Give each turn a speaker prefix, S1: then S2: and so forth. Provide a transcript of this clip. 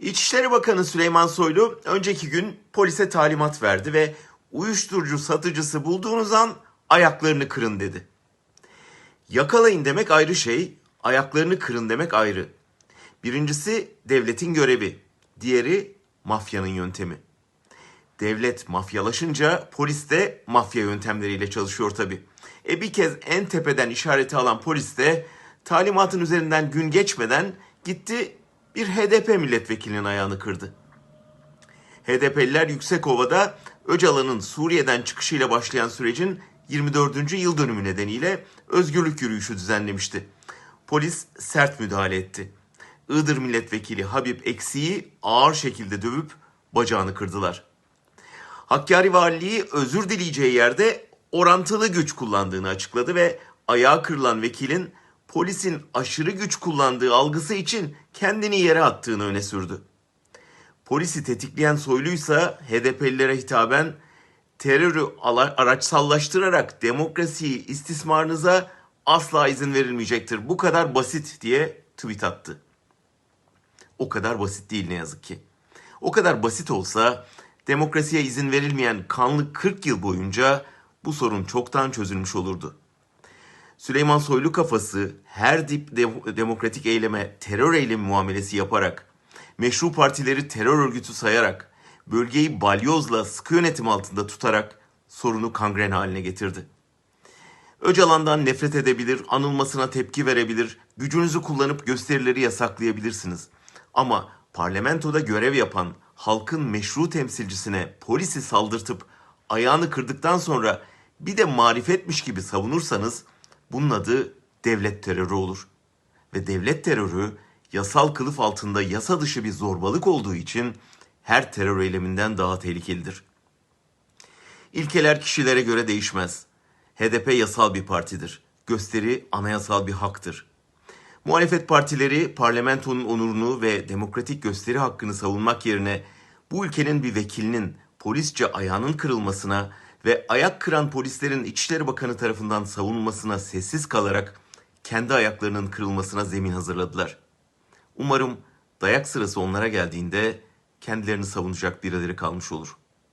S1: İçişleri Bakanı Süleyman Soylu önceki gün polise talimat verdi ve uyuşturucu satıcısı bulduğunuz an ayaklarını kırın dedi. Yakalayın demek ayrı şey, ayaklarını kırın demek ayrı. Birincisi devletin görevi, diğeri mafyanın yöntemi. Devlet mafyalaşınca polis de mafya yöntemleriyle çalışıyor tabi. E bir kez en tepeden işareti alan polis de talimatın üzerinden gün geçmeden gitti bir HDP milletvekilinin ayağını kırdı. HDP'liler Yüksekova'da Öcalan'ın Suriye'den çıkışıyla başlayan sürecin 24. yıl dönümü nedeniyle özgürlük yürüyüşü düzenlemişti. Polis sert müdahale etti. Iğdır milletvekili Habib Eksi'yi ağır şekilde dövüp bacağını kırdılar. Hakkari Valiliği özür dileyeceği yerde orantılı güç kullandığını açıkladı ve ayağı kırılan vekilin polisin aşırı güç kullandığı algısı için kendini yere attığını öne sürdü. Polisi tetikleyen soyluysa HDP'lilere hitaben terörü araçsallaştırarak demokrasiyi istismarınıza asla izin verilmeyecektir. Bu kadar basit diye tweet attı. O kadar basit değil ne yazık ki. O kadar basit olsa demokrasiye izin verilmeyen kanlı 40 yıl boyunca bu sorun çoktan çözülmüş olurdu. Süleyman Soylu kafası her dip de- demokratik eyleme terör eylemi muamelesi yaparak, meşru partileri terör örgütü sayarak, bölgeyi balyozla sıkı yönetim altında tutarak sorunu kangren haline getirdi. Öcalan'dan nefret edebilir, anılmasına tepki verebilir, gücünüzü kullanıp gösterileri yasaklayabilirsiniz. Ama parlamentoda görev yapan halkın meşru temsilcisine polisi saldırtıp ayağını kırdıktan sonra bir de marifetmiş gibi savunursanız bunun adı devlet terörü olur. Ve devlet terörü yasal kılıf altında yasa dışı bir zorbalık olduğu için her terör eyleminden daha tehlikelidir. İlkeler kişilere göre değişmez. HDP yasal bir partidir. Gösteri anayasal bir haktır. Muhalefet partileri parlamentonun onurunu ve demokratik gösteri hakkını savunmak yerine bu ülkenin bir vekilinin polisçe ayağının kırılmasına ve ayak kıran polislerin İçişleri Bakanı tarafından savunulmasına sessiz kalarak kendi ayaklarının kırılmasına zemin hazırladılar. Umarım dayak sırası onlara geldiğinde kendilerini savunacak birileri kalmış olur.''